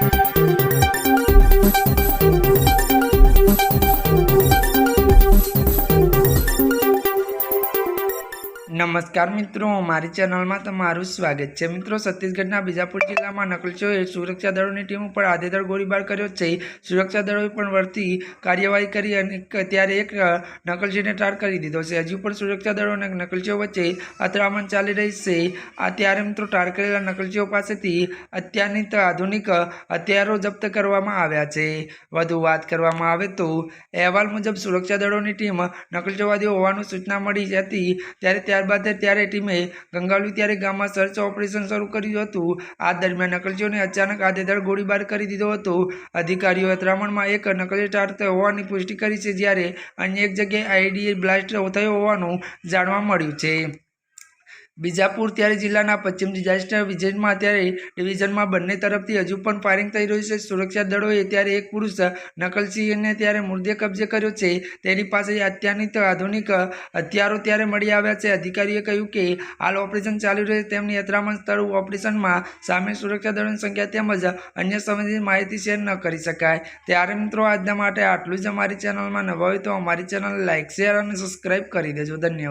Thank you. નમસ્કાર મિત્રો, મારી ચેનલમાં તમારું સ્વાગત છે. મિત્રો, છત્તીસગઢના બીજાપુર જિલ્લામાં નકલચોએ સુરક્ષા દળોની ટીમ ઉપર આધેધડ ગોળીબાર કર્યો છે. સુરક્ષા દળોએ પણ વળતી કાર્યવાહી કરી અને ત્યારે એક નકલચીને ઠાર કરી દીધો છે. હજુ પણ સુરક્ષા દળો અને નકલચીઓ વચ્ચે અથડામણ ચાલી રહી છે. આ ત્યારે મિત્રો ઠાર કરેલા નકલચીઓ પાસેથી અત્યારની આધુનિક હથિયારો જપ્ત કરવામાં આવ્યા છે. વધુ વાત કરવામાં આવે તો અહેવાલ મુજબ સુરક્ષા દળોની ટીમ નકલચોવાદીઓ હોવાનું સૂચના મળી હતી ત્યારે ત્યારબાદ ત્યારે ટીમે ગંગાલુ ત્યારે ગામમાં સર્ચ ઓપરેશન શરૂ કર્યું હતું. આ દરમિયાન નકલચીઓને અચાનક આધેધડ ગોળીબાર કરી દીધો હતો. અધિકારીઓ અથડામણમાં એક નકલી ઠાર હોવાની પુષ્ટિ કરી છે, જ્યારે અન્ય એક જગ્યાએ આઈડી બ્લાસ્ટ થયો હોવાનું જાણવા મળ્યું છે. બીજાપુર ત્યારે જિલ્લાના પશ્ચિમ ડિઝાસ્ટર વિજનમાં ત્યારે ડિવિઝનમાં બંને તરફથી હજુ પણ ફાયરિંગ થઈ રહ્યું છે. સુરક્ષા દળોએ ત્યારે એક પુરુષ નકલસિંહને ત્યારે મૃતદેહ કબજે કર્યો છે. તેની પાસે અત્યારની આધુનિક હથિયારો ત્યારે મળી આવ્યા છે. અધિકારીએ કહ્યું કે હાલ ઓપરેશન ચાલી રહ્યું છે. તેમની અથડામણ સ્થળ ઓપરેશનમાં સામેલ સુરક્ષા દળોની સંખ્યા તેમજ અન્ય સંબંધિત માહિતી શેર ન કરી શકાય. ત્યારે મિત્રો આજના માટે આટલું જ અમારી ચેનલમાં નવા હોય તો અમારી ચેનલ લાઇક શેર અને સબસ્ક્રાઈબ કરી દેજો. ધન્યવાદ.